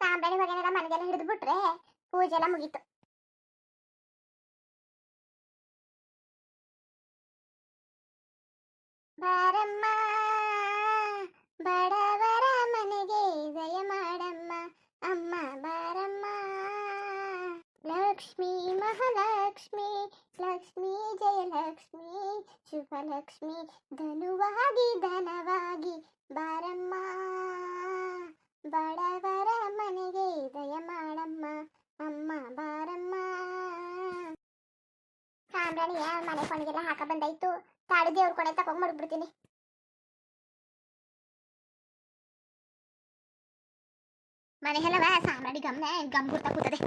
ಸಾಂಬ್ರಾಣಿ ಹೊಗೆನೆಲ್ಲ ಮನೆಗೆಲ್ಲ ಹಿಡಿದು ಬಿಟ್ರೆ ಪೂಜೆ ಎಲ್ಲ ಮುಗೀತು. ಬಾರಮ್ಮ, ಬಡವರ ಮನೆಗೆ ಜಯ ಮಾಡಮ್ಮ, ಅಮ್ಮ ಬಾರಮ್ಮ. ಲಕ್ಷ್ಮೀ ಮಹಾಲಕ್ಷ್ಮಿ, ಲಕ್ಷ್ಮೀ ಜಯಲಕ್ಷ್ಮಿ, ಶುಭಲಕ್ಷ್ಮಿ, ಧನುವಾಗಿ ಧನವಾಗಿ ಬಾರಮ್ಮ ಬಡವರ ಮನೆಗೆ ದಯ ಮಾಡಮ್ಮ ಅಮ್ಮ ಬಾರಮ್ಮ ಸಾಂಬ್ರಾಣಿಯ ಮನೆ ಕೊನೆಗೆಲ್ಲ ಹಾಕ ಬಂದಾಯ್ತು. ತಾಡು ದೇವ್ರ ಕೊನೆ ತಕೊಂಡ್ ಮಡ್ಬಿಡ್ತೀನಿ ಮನೆ ಎಲ್ಲವ ಸಾಂಬ್ರಾಣಿ ಗಮನ, ಗಮ್ ಗುರ್ತಾ ಕೂತದೆ.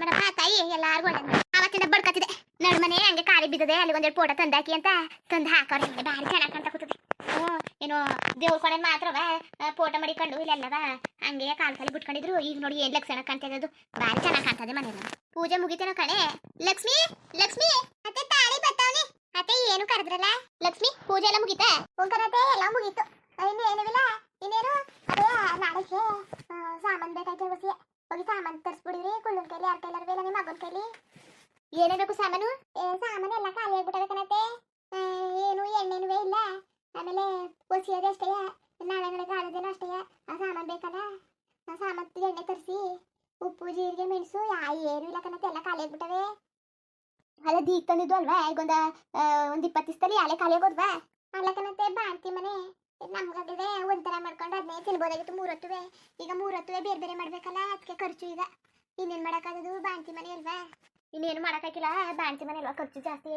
ಮೇಡಮ್ಮ ತಾಯಿ, ಎಲ್ಲಾರ್ಗು ಮಾಡು. ಬಡ್ಕತ್ತಿದೆ. ನಡು ಮನೆ ಹಂಗೆ ಕಾಳಿ ಬಿದ್ದದೆ ಅಲ್ಲಿ ಒಂದೆರಡು ಪೋಟ ತಂದಾಕಿ ಅಂತ ತಂದು ಹಾಕೋರೆ ಭಾರಿ ಚೆನ್ನಾಗಿ ಕಾಣ್ತಾ ಕೂತದೆ. ಏನು ದೇವ್ರ ಕೊನೆ ಮಾತ್ರವ ಫೋಟೋ ಮಡಿಕೊಂಡು ಇಲ್ಲೆಲ್ಲವ ಹಂಗೆ ಕಾಲ್ ಕಾಲಿ ಬಿಟ್ಕೊಂಡಿದ್ರು ಈಗ ನೋಡಿ ಏನ್ ಲಕ್ಷಣ ಕಾಣ್ತಾ ಇರೋದು. ಭಾರಿ ಚೆನ್ನಾಗಿ ಕಾಣ್ತದೆ ಮನೆಯಲ್ಲ. ಪೂಜೆ ಮುಗಿತೇನೋ ಕಣೆ? ಲಕ್ಷ್ಮಿ ಲಕ್ಷ್ಮಿ! ಅತ್ತೆ ಏನು ಕರೆದ್ರಲ್ಲ? ಲಕ್ಷ್ಮಿ ಪೂಜೆ ಎಲ್ಲ ಮುಗೀತಾ? ಹೋಗರತ್ತೆ ಎಲ್ಲ ಮುಗೀತು. ಇನ್ನು ಏನಿಲ್ಲ ಇನ್ನೇನು ಅದೇ ನಾಳೆಗೆ ಸಾಮಾನ್ ಬೇಕಾಯ್ತು ಹೊಸಿ ಹೋಗಿ ಸಾಮಾನ್ ತರಿಸ್ಬಿಡಿರಿ. ಕುಳ್ಳನ್ ಕೈಲಿ ಯಾರ ಕೈಲಾರ ಬೇಡ ನಿಮ್ಮ ಮಗನ ಕೈಲಿ. ಏನೇ ಬೇಕು ಸಾಮಾನು? ಸಾಮಾನು ಎಲ್ಲ ಖಾಲಿ ಆಗ್ಬಿಟ್ಟವೆ ಕಣತ್ತೆ. ಏನು ಎಣ್ಣೆನೂ ಇಲ್ಲ. ಆಮೇಲೆ ಒಸಿಯೋದು ಅಷ್ಟೇ. ನಾಳೆ ನಾಳೆ ಕಾಳದೇನೋ ಅಷ್ಟೇ. ಆ ಸಾಮಾನ್ ಬೇಕಲ್ಲ? ಆ ಸಾಮಾನ್ ಎಣ್ಣೆ ತರಿಸಿ ಉಪ್ಪು ಜೀರಿಗೆ ಮೆಣಸು ಯಾ ಏನು ಇಲ್ಲ ಕಣತ್ತೆ. ಎಲ್ಲ ಖಾಲಿ ಆಗ್ಬಿಟ್ಟವೆ. ಅಲ್ಲ ದೀಕ್ ತಂದಿದ್ದು ಅಲ್ವಾ? ಈಗೊಂದ ಒಂದ್ ಇಪ್ಪತ್ತು ದಿವಸದಲ್ಲಿ ಅಲೆ ಖಾಲಿ ಆಗೋದ್ವಾ ಅಲ್ಲ ಕಣತ್ತೆ ಬಾಣ್ತಿ ಮನೆ. ನಮ್ಗದಿದೆ ಒಂಥರ ಮಾಡ್ಕೊಂಡು ಅದನ್ನೇ ತಿನ್ಬೋದಾಗಿತ್ತು ಮೂರೊತ್ತುವೆ. ಈಗ ಮೂರೊತ್ತುವೆ ಬೇರೆ ಬೇರೆ ಮಾಡ್ಬೇಕಲ್ಲ ಅದಕ್ಕೆ ಖರ್ಚು ಈಗ. ಇನ್ನೇನ್ ಮಾಡಕ್ಕಾಗದು ಬಾಣ್ತಿ ಮನೆ ಅಲ್ವಾ? ಇನ್ನೇನು ಮಾಡಕ್ಕಾಗಿಲ್ಲ, ಬಾಣ್ತಿ ಮನೆ ಅಲ್ವಾ? ಖರ್ಚು ಜಾಸ್ತಿ.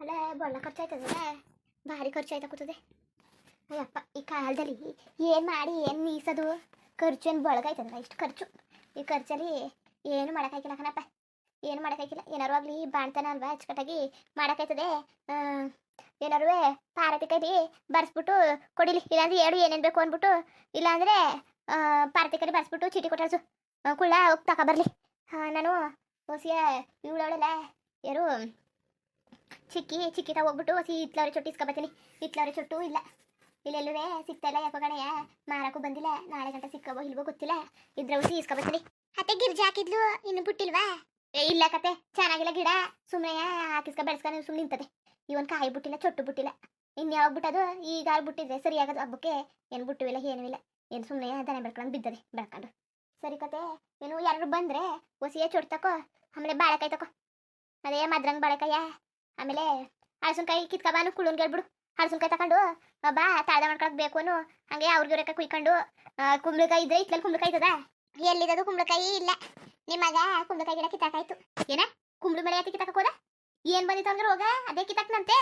ಅಲ್ಲ ಬೊಳ್ಳ ಖರ್ಚು ಆಯ್ತದಲ್ಲ ಭಾರಿ ಖರ್ಚು ಆಯ್ತಾ ಕೂತದೆ. ಅಯ್ಯಪ್ಪ, ಈ ಕಾಲದಲ್ಲಿ ಏನು ಮಾಡಿ, ಏನು ಮೀಸದು? ಖರ್ಚು ಏನು ಬಳಗಾಯ್ತದಲ್ಲ, ಇಷ್ಟು ಖರ್ಚು. ಈ ಖರ್ಚಲ್ಲಿ ಏನು ಮಾಡೋಕ್ಕಾಗಿಲ್ಲ ಕಣಪ್ಪ. ಏನು ಮಾಡೋಕ್ಕಾಗಿಲ್ಲ ಏನಾರು ಆಗಲಿ ಬಾಣ್ತಾನ ಅಲ್ವಾ ಅಚ್ಚುಕಟ್ಟಾಗಿ ಮಾಡೋಕ್ಕಾಯ್ತದೆ. ಏನಾರು ಪಾರತಿ ಕೈಲಿ ಬರ್ಸ್ಬಿಟ್ಟು ಕೊಡಿಲಿ. ಇಲ್ಲಾಂದ್ರೆ ಹೇಳು ಏನೇನು ಬೇಕು ಅಂದ್ಬಿಟ್ಟು. ಇಲ್ಲಾಂದ್ರೆ ಪಾರತಿ ಕೈಲಿ ಬರ್ಸ್ಬಿಟ್ಟು ಚೀಟಿ ಕೊಟ್ಟಾಸು ಕುಳ್ಳ ಹೋಗಿ ತಗೊಬರ್ಲಿ ನಾನು ಹೊಸಿಯ ಇವಳವಳೆಲ್ಲ ಯಾರು ಚಿಕ್ಕಿ ಚಿಕ್ಕಿ ಹೋಗ್ಬಿಟ್ಟು ಹೊಸಿ ಇತ್ಲವ್ರೆ ಚೊಟ್ಟು ಇಸ್ಕೊಬತ್ತೀನಿ. ಇತ್ಲವ್ರೆ ಚುಟ್ಟು ಇಲ್ಲ. ಇಲ್ಲೆಲ್ಲೂ ಸಿಗ್ತಾ ಇಲ್ಲ ಯಾಕೋ ಗಣೆಯ ಮಾರಕ್ಕೂ ಬಂದಿಲ್ಲ. ನಾಳೆ ಗಂಟೆ ಸಿಕ್ಕವೋ ಇಲ್ವೋ ಗೊತ್ತಿಲ್ಲ. ಇದ್ರ ಹೊಸಿ ಇಸ್ಕೊಬತ್ತೀನಿ. ಅತ್ತೆ ಗಿರ್ಜಿ ಹಾಕಿದ್ಲು? ಇನ್ನು ಬಿಟ್ಟಿಲ್ವಾ? ಏ ಇಲ್ಲ ಕತೆ. ಚೆನ್ನಾಗಿಲ್ಲ ಗಿಡ. ಸುಮ್ಮನೆ ಹಾಕಿಸ್ಕ ನೀವು ಸುಮ್ಮನೆ ನಿಂತದೆ. ಇವನ್ ಕಾಯಿ ಬಿಟ್ಟಿಲ್ಲ ಚೊಟ್ಟು ಬಿಟ್ಟಿಲ್ಲ. ಇನ್ಯಾವಾಗ ಬಿಟ್ಟದು ಈಗ ಬಿಟ್ಟಿದ್ರೆ ಸರಿ ಆಗೋದು ಹಬ್ಬಕ್ಕೆ ಏನು ಬಿಟ್ಟುವಿಲ್ಲ ಏನೂ ಇಲ್ಲ. ಏನು ಸುಮ್ಮನೆ ದನ ಬೆಳ್ಕೊಂಡು ಬಿದ್ದದೆ ಬೆಳ್ಕೊಂಡು. ಸರಿ ಕತೆ. ಏನು ಯಾರು ಬಂದ್ರೆ ಹೊಸಿಯ ಚೊಟ್ಟು ತಕೋ ಆಮೇಲೆ ಬಾಳೆಕಾಯಿ ತಕೋ. ಅದೇ ಮದ್ರಂಗ್ ಬಾಳೆಕಾಯ ಆಮೇಲೆ ಹಳಸನ್ಕಾಯಿ ಕಿತ್ಕಬಾನು ಕುಳುನ್ ಗೆಳ್ಬಿಡು ಹಳಸನ್ಕಾಯಿ ತಕೊಂಡು ಆ, ಬಾ ತಾಳ್ದ ಮಾಡ್ಕೊಳಕ್ ಬೇಕು ಅನು ಹಂಗೆ ಅವ್ರಿಗೆ ಕುಯ್ಕೊಂಡು ಕುಂಬಳಕಾಯಿ ಇದ್ರೆ ಇತ್ಲಲ್ಲಿ ಕುಂಬಳಕಾಯಿ ಇದ್ದದ ಎಲ್ಲಿದ್ದು ಕುಂಬಳಕಾಯಿ? ಇಲ್ಲ. ನಿಮ್ಮಗ ಕುಂಬಳಕಾಯಿ ಗಿಡ ಕಿತ್ತಾಕಾಯ್ತು. ಏನ? ಕುಂಬಳ ಮಳೆ ಯಾಕೆ ಕಿತ್ತಾಕ ಏನ್ ಬಂದಿತ್ತು ಅಂದ್ರೆ ಹೋಗ? ಅದೇ ಕಿತ್ತಾಕ್ನಂತೆ.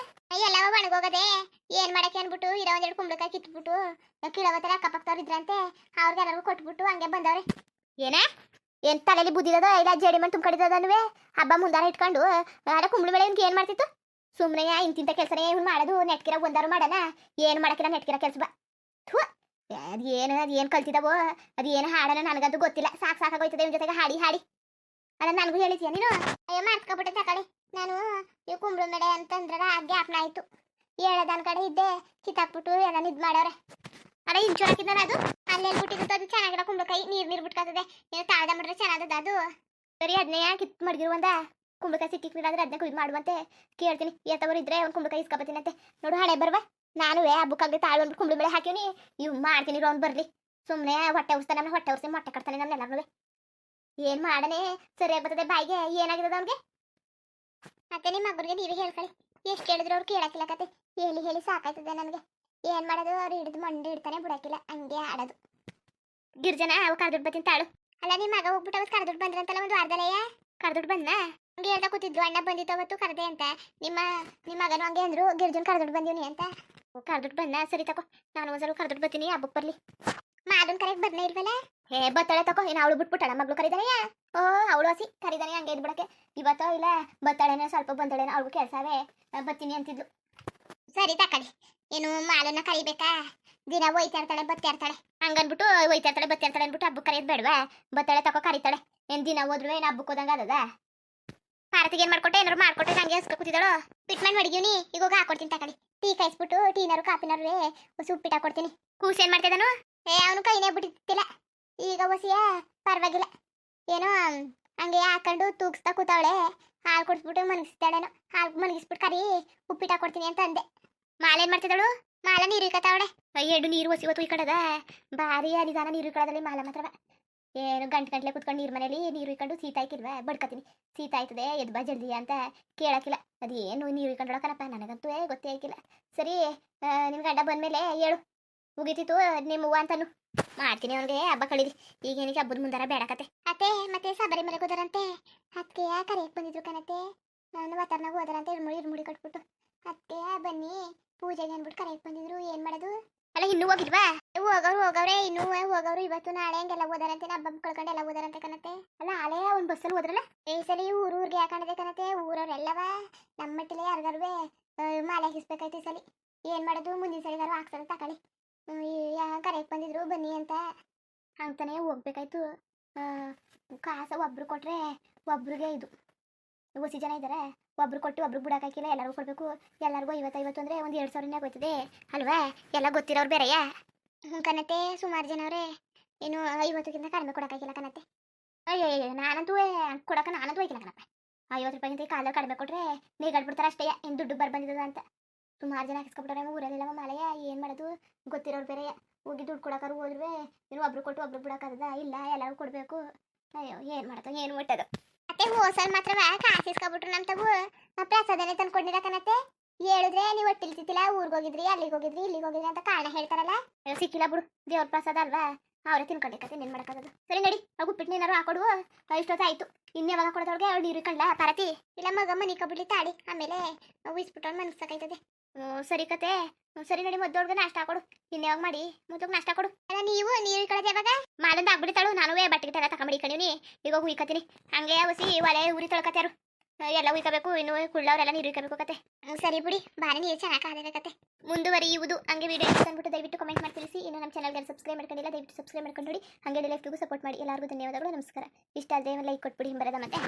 ಎಲ್ಲವ ಒಣಗೋಗದೆ ಏನ್ ಮಾಡಕ್ಕೆ ಅನ್ಬಿಟ್ಟು ಇರೋ ಒಂದೆರಡು ಕುಂಬಳಕಾಯಿ ಕಿತ್ಬಿಟ್ಟು ಕಿಳವತ್ತರ ಅಕ್ಕಪಕ್ಕದವ್ರು ಇದ್ರಂತೆ ಅವ್ರಿಗೆ ಎಲ್ಲರಿಗೂ ಕೊಟ್ಬಿಟ್ಟು ಹಂಗೆ ಬಂದವ್ರೆ. ಏನ? ಏನ್ ತಲೆಯಲ್ಲಿ ಬುದ್ಧಿದದ ಇಲ್ಲ, ಜೇಡಿ ಮಣ್ಣು ತುಂಬ್ಕೊಂಡಿದ್ದದನ್ನುವೆ ಹಬ್ಬ ಮುಂದಾರ ಇಟ್ಕೊಂಡು ಅದ ಕುಂಬಳ ಬೆಳೆ ಏನ್ ಮಾಡ್ತಿತ್ತು? ಸುಮ್ಮನೆ ಇಂತಿಂತ ಕೆಲಸನೇ ಇವ್ನು ಮಾಡೋದು ನೆಟ್ಕಿರ ಒಂದಾರು ಮಾಡಣ. ಏನ್ ಮಾಡಕ್ಕಿರ ನೆಟ್ಕಿರ ಕೆಲಸ ಬಾ ಥು! ಅದ್ ಏನು, ಅದು ಏನು ಕಲ್ತಿದವೋ, ಅದು ಏನು ಹಾಡನ ನನಗಂತೂ ಗೊತ್ತಿಲ್ಲ. ಸಾಕ್ ಸಾಕಾಗೋಯ್ತದೆ ಇವ್ನ ಜೊತೆಗೆ ಹಾಡಿ ಹಾಡಿ. ಅಲ್ಲ, ನನಗೂ ಹೇಳಿದ್ಯಾ ನೀನು? ಅಯ್ಯೋ ಮಾಡ್ಕೊಬಿಟ್ಟೆ ತಕಳಿ ನಾನು ಇವು ಕುಂಬಳ ನಡೆ ಅಂತಂದ್ರೆ ಹಾಗೆ ಆಪ್ನ ಆಯ್ತು ಕಡೆ ಇದ್ದೆ, ಕಿತ್ತಾಕ್ಬಿಟ್ಟು ಎಲ್ಲ ಇದ್ ಮಾಡೋರೆ ಅರೆ ಇಂಚೂರ್ ಹಾಕಿದ್ದಾನ ಅದು? ಅಲ್ಲೇ ಬಿಟ್ಟಿದ್ದು ಅದು? ಚೆನ್ನಾಗಿರೋ ಕುಂಬಳಕಾಯಿ ನೀರು ನೀರು ಬಿಟ್ಕೊತದೆ. ಏನು ತಾಳ್ದ ಮಾಡಿದ್ರೆ ಚೆನ್ನಾಗದ ಅದು? ಸರಿ ಅದನ್ನೇ ಕಿತ್ ಮಡಗಿರುವಂದ ಕುಂಬಳಕಾಯಿ ಸಿಕ್ಕಿಕ್ಲಿಲ್ಲ ಅಂದ್ರೆ ಅದನ್ನ ಕುಯ್ದು ಮಾಡುವಂತೆ. ಕೇಳ್ತೀನಿ, ಎತ್ತವರು ಇದ್ರೆ ಅವ್ನು ಕುಂಬಳಕಾಯಿ ಇಸ್ಕೊಬತ್ತೀನಂತೆ ನೋಡು, ಹಳೆ ಬರ್ವ. ನಾನು ಹಬ್ಬಕ್ಕಾಗಲಿ ತಾಳು ಒಂದು ಕುಂಬಳಿ ಬೆಳೆ ಹಾಕಿವ್ನಿ ಇವ್ ಮಾಡ್ತೀನಿ ರೌಂಡ್ ಬರ್ಲಿ. ಸುಮ್ಮನೆ ಹೊಟ್ಟೆ ಉರ್ಸ್ತಾನೆ ನಮ್ಮ ಹೊಟ್ಟೆ ಉರ್ಸಿ ಮೊಟ್ಟೆ ಕಟ್ತಾನೆ ನಮ್ನೆಲ್ಲರೂ ಏನ್ ಮಾಡನೆ ಸರಿಯಾಗಿ ಬರ್ತದೆ ಬಾಯಿಗೆ? ಏನಾಗಿದೆ ಅವ್ನಿಗೆ? ಅತ್ತೆ ನಿಮ್ಮ ಮಗನಿಗೆ ನೀವೇ ಹೇಳ್ಕೊಳ್ಳಿ. ಎಷ್ಟು ಹೇಳಿದ್ರು ಅವ್ರು ಕೇಳಕ್ಕಿಲ್ಲ ಕತೆ. ಹೇಳಿ ಹೇಳಿ ಸಾಕಾಯ್ತದೆ ನನಗೆ. ಏನ್ ಮಾಡೋದು? ಅವ್ರು ಹಿಡಿದು ಮಂಡಿ ಇಡ್ತಾನೆ ಬಿಡಕ್ಕಿಲ್ಲ. ಹಂಗೆ ಆಡೋದು. ಗಿರ್ಜನ, ಅವ್ ಕರೆದುಡ್ ಬರ್ತೀನಿ ತಾಳು. ಅಲ್ಲ ನಿಮ್ಮ ಮಗ ಹೋಗ್ಬಿಟ್ಟು ಅವ್ರು ಕರೆದುಡ್ ಬಂದ್ರಂತಲ್ಲ, ಒಂದು ವಾರದಲ್ಲಯ್ಯ ಕರೆದುಡ್ ಬಂದ ಹಂಗೆ ಹೇಳ್ತಾ ಕೂತಿದ್ರು ಅಣ್ಣ ಬಂದಿತ್ತು ಅವತ್ತು ಕರೆದೆ ಅಂತ. ನಿಮ್ಮ ನಿಮ್ಮ ಮಗನು ಹಂಗೆ ಅಂದ್ರು, ಗಿರ್ಜನ್ ಕರ್ದುಡ್ ಬಂದೀನಿ ಅಂತ. ಕರ್ದುಡ್ ಬಂದ ಸರಿ ತಕೋ, ನಾನು ಒಂದ್ಸಲ ಕರ್ದುಡ್ ಬರ್ತೀನಿ ಹಬ್ಬಕ್ಕೆ ಬರ್ಲಿ. ಮಾದನ್ ಕರೆಗೆ ಬರ್ನೇ ಇಲ್ವಲ್ಲ? ಹೇ, ಬತ್ತಾಳೆ ತಕೋ, ಏನು ಅವಳು ಬಿಟ್ಬಿಟ್ಟಳ? ಮಗಳು ಕರಿದಾನೆಯಾ ಓ, ಅವಳು ಹಸಿ, ಕರಿದಾನೆ, ಹಂಗೆ ಇದ್ಬಿಡಕ್ಕೆ. ಇವತ್ತೋ ಇಲ್ಲ, ಬತ್ತಾಳೆನೆ ಸ್ವಲ್ಪ ಬಂದಳೇನೋ ಅವಳು ಕೆಲಸವೇ. ಬರ್ತೀನಿ ಅಂತಿದ್ಲು. ಸರಿ ತಕಳಿ, ಏನು ಮಾಲನ್ನ ಕರಿಬೇಕಾ? ದಿನ ಒಯ್ತಾ ಇರ್ತಾಳೆ ಬತ್ತಾ ಇರ್ತಾಳೆ ಹಂಗನ್ಬಿಟ್ಟು ಒಯ್ತಾ ಇರ್ತಾಳೆ ಬತ್ತಾ ಅನ್ಬಿಟ್ಟು ಹಬ್ಬಕ್ಕೆ ಕರೆಯೋದು ಬೇಡವಾ? ಬತ್ತಾಳೆ ತಕೋ, ಕರಿತಾಳೆ. ಏನ್ ದಿನ ಹೋದ್ರು ಏನು ಹಬ್ಬಕ್ಕೆ ಹೋದಂಗ ಅದದ ಭಾರತಿಗೆ ಏನ್ ಮಾಡ್ಕೊಟ್ಟೆ? ಏನಾರು ಮಾಡ್ಕೊಟ್ಟೆ ನಂಗೆ ಹಸ್ಕ ಕೂತಿದಳು ಪಿಟ್ ಮಾಡಿ ಈಗ ಹೋಗಿ ಹಾಕೊಡ್ತೀನಿ ತಕಳಿ ಟೀ ಕಾಯಿಸ್ಬಿಟ್ಟು ಟೀನಾರು ಕಾಪಿನಾರು ಹೊಸ ಉಪ್ಪಿಟ್ಟು ಹಾಕೊಡ್ತೀನಿ. ಕೂಸ್ ಏನ್ ಮಾಡ್ತಿದ್ದಾನು ಏ, ಅವನು ಕೈನೇ ಬಿಟ್ಟಿತ್ತಿಲ್ಲ ಈಗ ಹೊಸಿಯ ಪರವಾಗಿಲ್ಲ. ಏನೋ ಹಂಗೆ ಹಾಕೊಂಡು ತೂಗಿಸ್ತಾ ಕೂತಾವಳೆ. ಹಾಲು ಕುಡಿಸ್ಬಿಟ್ಟು ಮನಗಿಸ್ತಾಳೇನೋ ಹಾಲು ಮನಗಿಸ್ಬಿಟ್ಟು ಕರಿ, ಉಪ್ಪಿಟ್ಟು ಹಾಕೊಡ್ತೀನಿ ಅಂತ ಅಂದೆ. ಮಾಲೆ ಏನ್ ಮಾಡ್ತಿದ್ದಳು? ಮಾಲ ನೀರು ಇಕ್ಕತ್ತಾವಳೆ ಎರಡು ನೀರು ಹೊಸಿ ಹೊತ್ತು ಇಕ್ಕಡದ ಭಾರಿ ಅರಿದಾನ ನೀರು ಕಡದಲ್ಲಿ ಮಾಲ ಮಾತ್ರವ. ಏನು ಗಂಟು ಗಂಟ್ಲೆ ಕುತ್ಕೊಂಡು ನೀರು ಮನೇಲಿ ನೀರು ಇಕ್ಕೊಂಡು ಸೀತ ಹಾಕಿಲ್ವ ಬಡ್ಕತೀನಿ. ಸೀತ ಆಯ್ತದೆ ಎದ್ ಬಾ ಜಲ್ದಿ ಅಂತ ಕೇಳಕ್ಕಿಲ್ಲ ಅದೇನು ನೀರು ಇಕ್ಕೊಂಡೊಳಕನಪ್ಪ ನನಗಂತೂ ಗೊತ್ತೇ ಆಗಿಲ್ಲ. ಸರಿ ನಿಮ್ ಗಂಡ ಬಂದ್ಮೇಲೆ ಹೇಳು. ಮುಗಿತಿತ್ತು, ನಿಮ್ಮ ಹೂವ ಅಂತಾನು. ಮಾಡ್ತೀನಿ ಅವ್ನಿಗೆ, ಹಬ್ಬ ಕಳೀರಿ ಈಗ ಏನಕ್ಕೆ ಹಬ್ಬದ ಮುಂದಾರ ಬೇಡಕತ್ತೆ ಅತ್ತೆ, ಮತ್ತೆ ಸಬರಿ ಮೇಲೆ ಹೋದರಂತೆ? ಅದಕ್ಕೆ ಕರೆಯಕ್ಕೆ ಬಂದಿದ್ರು ಕಣತ್ತೆ. ನಾನು ವಾತಾವರಣ ಹೋದರಂತೆ ಇರ್ಮುಡಿ ಇರ್ಮುಡಿ ಕಟ್ಬಿಟ್ಟು. ಅದಕ್ಕೆ ಬನ್ನಿ, ಪೂಜೆಗೆ ಅಂದ್ಬಿಟ್ಟು ಕರೆಯಕ್ಕೆ ಬಂದಿದ್ರು. ಏನ್ ಮಾಡೋದು? ಅಲ್ಲ, ಇನ್ನೂ ಹೋಗಿಲ್ವಾ? ಹೋಗೋರು ಹೋಗವ್ರೆ ಇನ್ನೂ ಹೋಗೋರು ಇವತ್ತು ನಾಳೆ ಹಂಗೆಲ್ಲ ಓದಾರಂತೆ ಹಬ್ಬ ಕಳ್ಕೊಂಡು ಎಲ್ಲ ಓದಾರಂತೆ ಕಣತೆ ಅಲ್ಲ ಹಳೆ ಒಂದ್ ಬಸ್ಸಲ್ಲಿ ಹೋದ್ರಲ್ಲ? ಈ ಸಲ ಊರು ಊರಿಗೆ ಹಾಕೊಂಡಿದೆ ಕಣತೆ ಊರವ್ರೆಲ್ಲವ? ನಮ್ಮ ಮಟ್ಟಿಲೆ ಯಾರಿಗಾರುವೆ? ಮಾಲೆ ಹಾಕಿಸ್ಬೇಕಾಯ್ತು ಈ ಸಲ. ಏನ್ ಮಾಡೋದು? ಮುಂದಿನ ಸಲಿಗಾರು ಹಾಕ್ತಾರೆ ತಕೊಳ್ಳಿ. ಕರೆಕ್ಟ್ ಬಂದಿದ್ರು, ಬನ್ನಿ ಅಂತ. ಅಂತಾನೆ ಹೋಗ್ಬೇಕಾಯ್ತು. ಕಾಸ ಒಬ್ರು ಕೊಟ್ರೆ ಒಬ್ರಿಗೆ ಇದು. ಹೊಸಿ ಜನ ಇದ್ದಾರೆ ಒಬ್ರು ಕೊಟ್ಟು ಒಬ್ರು ಬಿಡಕ್ಕಾಗಿಲ್ಲ ಎಲ್ಲರಿಗೂ ಕೊಡಬೇಕು. ಎಲ್ಲರಿಗೂ ಐವತ್ತು ಅಂದರೆ ಒಂದು ಎರಡು ಸಾವಿರನೇ ಆಗೋಯ್ತದೆ. ಅಲ್ವಾ? ಎಲ್ಲ ಗೊತ್ತಿರೋರು ಬೇರೆಯಾ? ಕನತೆ, ಸುಮಾರು ಜನ ಅವರೇ. ಏನು, ಐವತ್ತಕ್ಕಿಂತ ಕಡಿಮೆ ಕೊಡೋಕ್ಕಾಗಿಲ್ಲ ಕನತೆ. ಅಯ್ಯೋ ನಾನಂತೂ ಕೊಡೋಕೆ ನಾನಂತೂ ಹೋಯ್ಕಿಲ್ಲ ಕಣಪ್ಪ ಐವತ್ತು ರೂಪಾಯಿಗಿಂತ ಕಾಲ ಕಡಿಮೆ ಕೊಟ್ಟರೆ ನೀಗಾಡ್ಬಿಡ್ತಾರೆ ಅಷ್ಟೇ, ಏನು ದುಡ್ಡು ಬರ್ ಬಂದಿದ್ದದ ಅಂತ. ಸುಮಾರು ಜನ ಹಾಕಿಸ್ಕೊಬಿಟ್ರೆ ಊರಲ್ಲಿಲ್ಲ ಮಾಲೆಯ ಏನು ಮಾಡೋದು? ಗೊತ್ತಿರೋರು ಬೇರೆ. ಹೋಗಿ ದುಡ್ಡು ಕೊಡೋಕಾರು ಹೋದ್ರೆ ಏನು ಒಬ್ರು ಕೊಟ್ಟು ಒಬ್ರು ಬಿಡೋಕ್ಕಾಗದ ಇಲ್ಲ ಎಲ್ಲರೂ ಕೊಡಬೇಕು. ಅಯ್ಯೋ, ಏನು ಮಾಡೋದು, ಏನು ಮುಟ್ಟದು ಮತ್ತೆ ಹೋಸಲ್ ಮಾತ್ರ ಕಾಸು ಇಸ್ಕೊಬಿಟ್ರು ನಮ್ಮ ತಗು. ಪ್ರಸಾದನೆ ತಂದ್ಕೊಂಡಿರ ಕಣತ್ತೆ. ಹೇಳಿದ್ರೆ ನೀವು ಒಟ್ಟಿಲ್ತಿತ್ತಿಲ್ಲ ಊರಿಗೆ ಹೋಗಿದ್ರಿ, ಅಲ್ಲಿಗೆ ಹೋಗಿದ್ರಿ, ಇಲ್ಲಿಗೆ ಹೋಗಿದ್ರಿ ಅಂತ ಕಾರಣ ಹೇಳ್ತಾರಲ್ಲ. ಸಿಕ್ಕಿಲ್ಲ ಬಿಡು, ದೇವ್ರ ಪ್ರಸಾದ ಅಲ್ವಾ? ಅವರೇ ತಿನ್ಕೊಂಡಿಕತ್ತೆ ಏನು ಮಾಡಕಾಗದು ಸರಿ ನಡಿ ಆ ಉಪ್ಪಿಟ್ಟು ನೀನಾರು ಹಾಕೊಡು ಇಷ್ಟೊತ್ತು ಆಯ್ತು. ಇನ್ಯಾವಾಗ ಕೊಡೋದೊಳಗೆ ಅವಳು ನೀರು ಕಂಡ್ಲ? ಪಾರತಿ. ಇಲ್ಲ ಮಗ ಮನಿ ಕಬಿಡ್ಲಿ ತಾಡಿ. ಆಮೇಲೆ ಉಯಿಸ್ಬಿಟ್ಟು ಮನಸ್ಸಾಕೈತದೆ ಹ್ಞೂ ಸರಿ ಕತೆ. ಸರಿ ನಡಿ ಮದ್ದೊಳಗೆ ನಾಷ್ಟ ಕೊಡು. ಯಾವಾಗ ಮಾಡಿ? ಮುದ್ದು ನಾಷ್ಟ ಕೊಡು. ಅಲ್ಲ ನೀವು ನೀರು ಕಳೆದ ಯಾವಾಗ? ಮಾಲಂದ ಆಗ್ಬಿಡ್ತಾಳು ನಾನು ಬಟ್ಟೆಗೆ ತಗ ತಗೊಂಬಿಡಿ ಕಣಿವಿ ಈಗ ಹೋಗಿ ಉಯ್ಕತೀನಿ ಹಂಗೆ ಉಸಿ ಒಲೆ ಉರಿ ತೊಳ್ಕತ್ಯಾರು ಎಲ್ಲ ಉಯ್ಕಬೇಕು ಇನ್ನು ಕುಳ್ಳವ್ರೆಲ್ಲ ನೀರು ಉಯ್ಕಬೇಕು ಕತೆ. ಸರಿ ಬಿಡಿ. ಬಾರಿ ನೀರು ಚೆನ್ನಾಗಿ ಕಾದಿದೆ ಕತೆ. ಮುಂದುವರಿಯುವುದು. ಹಂಗೆ ವಿಡಿಯೋ ಬಂದ್ಬಿಟ್ಟು ದಯವಿಟ್ಟು ಕಮೆಂಟ್ ಮಾಡಿ ತಿಳಿಸಿ. ಇನ್ನು ನಮ್ಮ ಚಾನಲ್ಗೆ ಸಬ್ಸ್ಕ್ರೈಬ್ ಮಾಡ್ಕೊಂಡಿಲ್ಲ ದಯವಿಟ್ಟು ಸಬ್ಸ್ಕ್ರೈಬ್ ಮಾಡ್ಕೊಂಡು ನೋಡಿ. ಹಂಗೆ ಲೈಫ್ಗೂ ಸಪೋರ್ಟ್ ಮಾಡಿ. ಎಲ್ಲರಿಗೂ ಧನ್ಯವಾದಗಳು. ನಮಸ್ಕಾರ. ಇಷ್ಟ ಆದರೆ ಲೈಕ್ ಕೊಟ್ಬಿಡಿ. ಹಿಂಬರದ ಮತ್ತೆ.